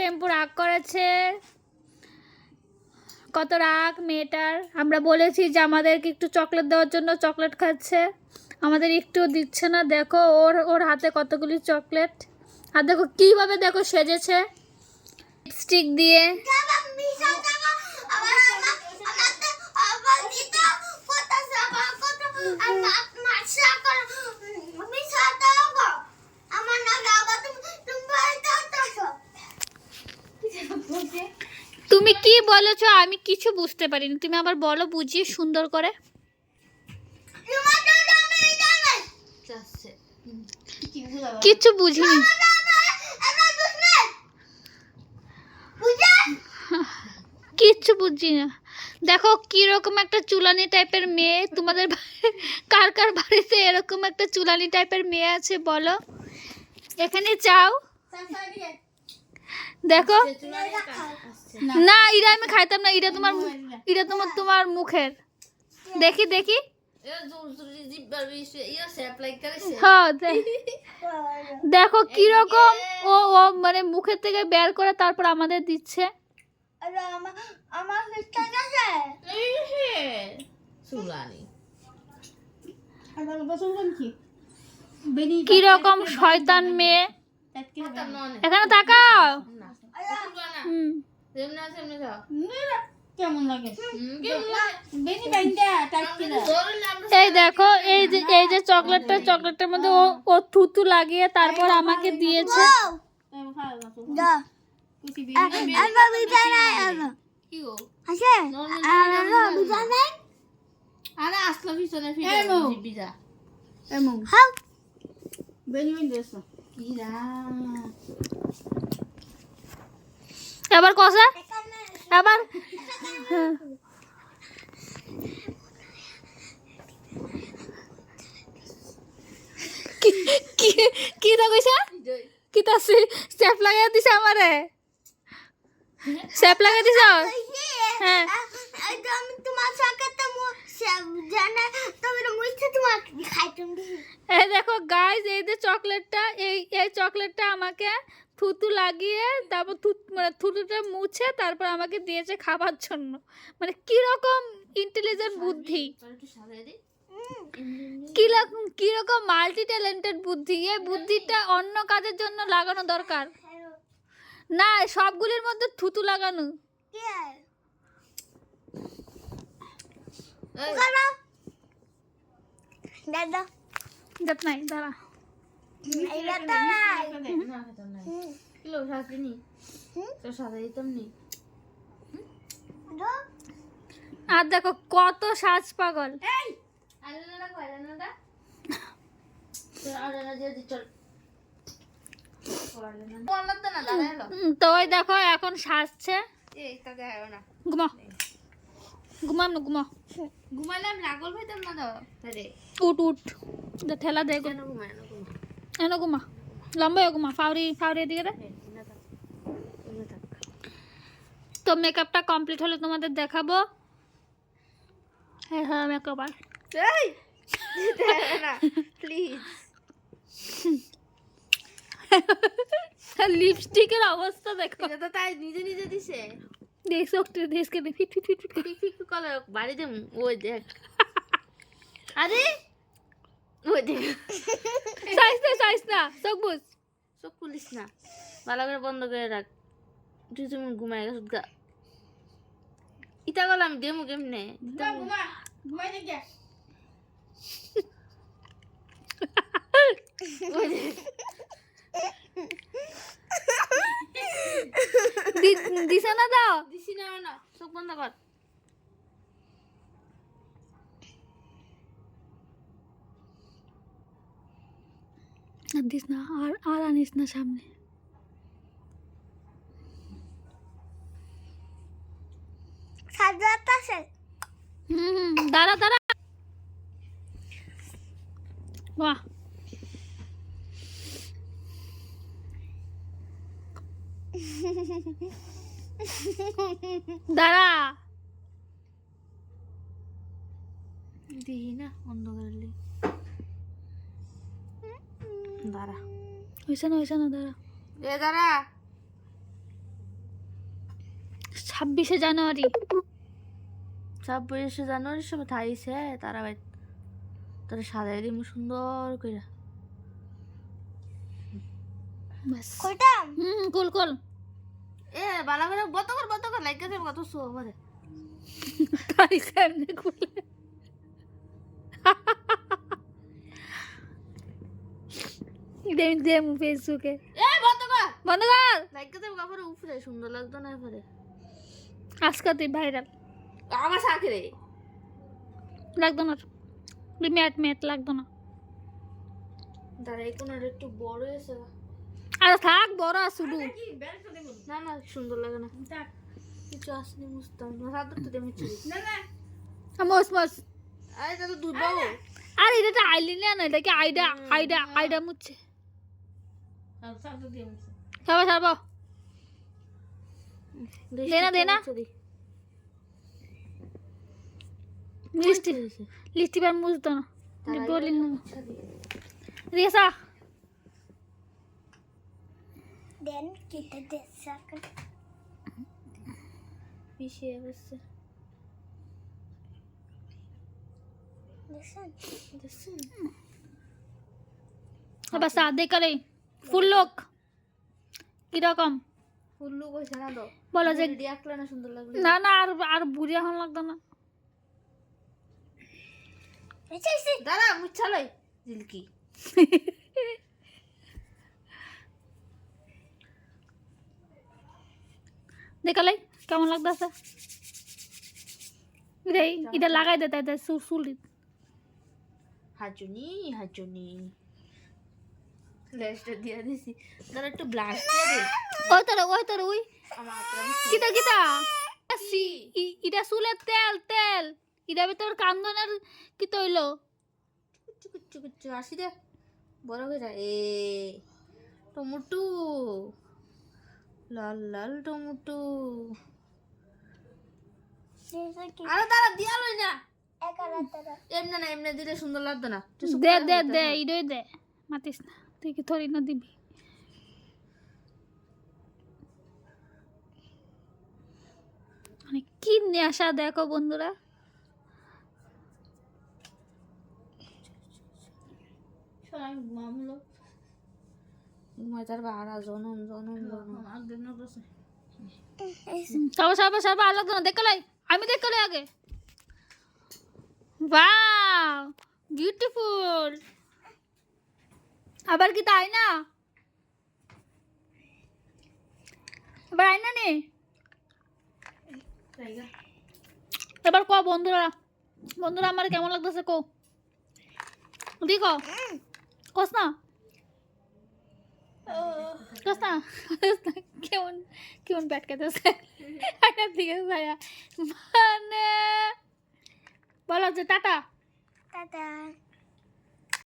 টেম্পু রাগ করেছে। কত রাগ মেয়েটার। আমরা বলেছি যে আমাদেরকে একটু চকলেট দেওয়ার জন্য চকলেট খাচ্ছে। আমাদের একটু দিচ্ছে না। দেখো, ওর ওর হাতে কতগুলি চকলেট। আর দেখো, কীভাবে দেখো সেজেছে। লিপস্টিক দিয়ে যাবা আবার আমার আমাতে আবার দিতে কত যাবা কত আমার মাসা কর মিশা যাবা আমার না যাবা তুমি তুমি বাড়িতে আসো তুমি কি বলেছ আমি কিছু বুঝতে পারিনি। তুমি আবার বলো বুঝিয়ে সুন্দর করে। কিছু বুঝিনি। বুঝা কিচ্ছু বুঝছি না দেখো কীরকম একটা চুলানি টাইপের মেয়ে। তোমাদের কার কার বাড়িতে এরকম একটা চুলানি টাইপের মেয়ে আছে বলো। এখানে চাও দেখো। না, ইরা আমি খাইতাম না, ইরা তোমার ইরা তোমার তোমার মুখের। দেখি দেখি। হ্যাঁ দেখো কীরকম ও ও মানে মুখের থেকে বের করে তারপর আমাদের দিচ্ছে। কীরকম শয়তান মেয়ে। এখানে তাকাও। হুম। কেমন লাগে? বেনি বাইন্দা টাইট এই দেখো এই যে এই যে চকলেটটা চকলেটের মধ্যে ও ও থুতু লাগিয়ে তারপর আমাকে দিয়েছে। আরে আসলো পিছনে ফিরে বিজা। এমন বেনি এবার কষা? এবার। কি- তা কইছা? কি তা স্টেপ লাগাই দিছে আমারে? স্টেপ লাগাই দিছ? হ্যাঁ। আমি তোমার সাথে তো জানা তবে মুইছে তোমার খাইতাম। এই দেখো গাইজ এই যে চকলেটটা এই এই চকলেটটা আমাকে থুতু লাগিয়ে তারপর থুত মানে থুতুটা মুছে তারপর আমাকে দিয়েছে খাবার জন্য। মানে কীরকম ইন্টেলিজেন্ট বুদ্ধি। কীরকম কীরকম মাল্টি ট্যালেন্টেড বুদ্ধি। এই বুদ্ধিটা অন্য কাজের জন্য লাগানো দরকার। না সবগুলির মধ্যে থুতু লাগানো। কি? দাদা। দাঁড়া। আর দেখো কত সাজ পাগল। তো? ওই দেখো এখন সাজছে। এই তা না। ঘুমা ঘুমাম না ঘুমা ঘুমালাম লাগল ভাইতাম না তো? উঠ ঠেলা। কেন ঘুমায় এনো ঘুমা লম্বা হয়ে ঘুমা ফাউরি ফাউরি এদিকে তো মেকআপটা কমপ্লিট হলে তোমাদের দেখাবো হ্যাঁ হ্যাঁ মেকআপ আর প্লিজ লিপস্টিকের অবস্থা দেখো এটা তো তাই নিজে নিজে দিছে দেখছ দেশকে ফিট ফিট ফিট ফিট ঠিক কলে বাড়ি দেম ওই দেখ আরে দেখ চাইস না চাইস না চোখ বুঝ চোখ খুলিস না। ভালো করে বন্ধ করে রাখ। তুই তুমি ঘুমাই গেছ গা। কেমনে? দিছে না দাও দিছি না না। চোখ বন্ধ কর। আর দিস না আর আর আনিস না সামনে। দাঁড়া দাঁড়া। বাহ। দাঁড়া। দিই না বন্ধ করলি দাঁড়া। হয়েছে না হয়েছে না দাঁড়া। এ দাঁড়া। ছাব্বিশে জানুয়ারি। ছাব্বিশে জানুয়ারির সময় থাইছে তারা ভাই তারা সাজাই দিব সুন্দর করে ব্যাস। কোটা হুম কুল কুল। এ বালা করে বত কর বত কর লাইক করে কত খুলে দেম দেম ফেসবুকে এ। বত কর। বন্ধ কর। লাইক করে কাপড়ে উপরে সুন্দর লাগতো না এবারে। আজকে তুই ভাইরাল আমার সাথে রে। লাগতো না। তুই ম্যাট ম্যাট লাগতো না। তারা এই কোনাটা একটু বড় হয়েছে। আর থাক বড় আর শুধু। না না সুন্দর লাগে না। কিছু আসেনি বুঝতাম না। সাদর তো দেমি চুরি মস মস আরে এটা তো দুধ বাবু। আর এটা তো আইলিনিয়া না এটা কি আইডা আইডা আইডা মুচ্ছে। খাবার ছাড়বো দে না, দে না। লিস্টি লিস্টি বার মুছতো না। বলি না। রেসা দেন কেটে দে সাকা। মিশিয়ে বসছে। দেখছেন? বাসা দেখালে ফুল লোক কীরকম ফুল্লু কইছে না তো। বলো যে আঁকলে না সুন্দর না না আর আর বুড়ি এখন লাগতো না। দাদা মুচ্ছালই জিলকি। দেখালে কেমন লাগতেছে? এটা লাগাই দে তাই তাই চুল চুল হাজুনি হাজুনি। লেসটা দিয়ে দিছি। দাদা একটু ব্লাশ দিয়ে দে। ওই তোর ওই তোর ওই। কিতা কিতা? সি- ইটা চুলের তেল তেল। ইটা তোর কান্দনের কি তৈল? কুচু কুচু কুচু আসি দে। বড় হয়ে যায় এ টমেটো। লাল লাল টমেটো। আরে দিয়া লই না এমনি না এমনি দিলে সুন্দর লাগতো না। দে দে হইতে দে ইডই দে। মাতিস না। কি থরি না দিবি। মানে কি নেশা দেখো বন্ধুরা? আমি সবাই সবাই সবাই আলাদা না দেখলে আগে। ওয়াও বিউটিফুল আবার কি তাই না? এবার আয়না নে এবার ক বন্ধুরা? বন্ধুরা, আমার কেমন লাগতেছে কো? দি কস না। কস না। কেমন কেমন ব্যাট খেতেছে। আয়নার দিকে মানে বলো যে, টাটা। টাটা।